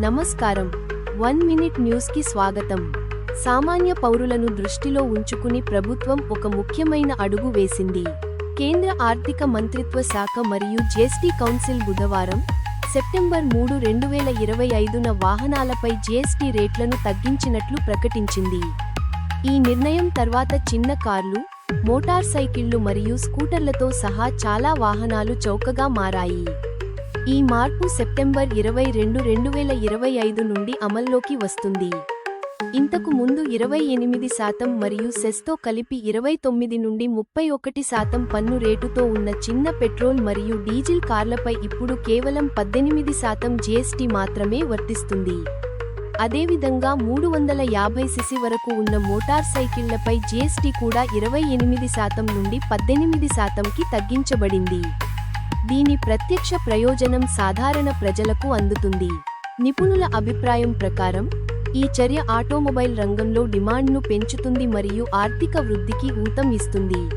నమస్కారం. One minute న్యూస్కి స్వాగతం. సామాన్య పౌరులను దృష్టిలో ఉంచుకుని ప్రభుత్వం ఒక ముఖ్యమైన అడుగు వేసింది. కేంద్ర ఆర్థిక మంత్రిత్వ శాఖ మరియు జీఎస్టీ కౌన్సిల్ బుధవారం సెప్టెంబర్ మూడు రెండు వేల ఇరవై ఐదున వాహనాలపై జీఎస్టీ రేట్లను తగ్గించినట్లు ప్రకటించింది. ఈ నిర్ణయం తర్వాత చిన్న కార్లు మోటార్ సైకిళ్ళు మరియు స్కూటర్లతో సహా చాలా వాహనాలు చౌకగా మారాయి. ఈ మార్పు సెప్టెంబర్ ఇరవై రెండు రెండు వేల ఇరవై ఐదు నుండి అమల్లోకి వస్తుంది. ఇంతకు ముందు ఇరవై ఎనిమిది శాతం మరియు సెస్తో కలిపి ఇరవై తొమ్మిది నుండి ముప్పై ఒకటి శాతం పన్ను రేటుతో ఉన్న చిన్న పెట్రోల్ మరియు డీజిల్ కార్లపై ఇప్పుడు కేవలం పద్దెనిమిది శాతం జీఎస్టీ మాత్రమే వర్తిస్తుంది. అదేవిధంగా మూడు వందల యాభై సిసి వరకు ఉన్న మోటార్ సైకిళ్ళపై జీఎస్టీ కూడా ఇరవై ఎనిమిది శాతం నుండి పద్దెనిమిది శాతంకి తగ్గించబడింది. దీని ప్రత్యక్ష ప్రయోజనం సాధారణ ప్రజలకు అందుతుంది. నిపుణుల అభిప్రాయం ప్రకారం ఈ చర్య ఆటోమొబైల్ రంగంలో డిమాండ్ను పెంచుతుంది మరియు ఆర్థిక వృద్ధికి ఊతం ఇస్తుంది.